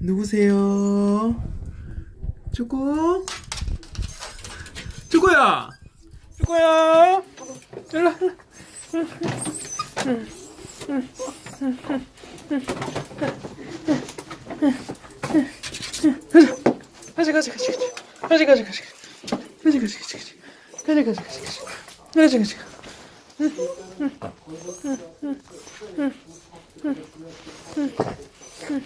누구세요? 쪼꼬? 쪼꼬야! 쪼꼬야! 일로 와, 일로 와. 가자 가자 가자 가자 가자 가자 가자 가자 가자 가자 가자 가자 가자 가자 가자 가자 가자 Hı. Hı. Hı.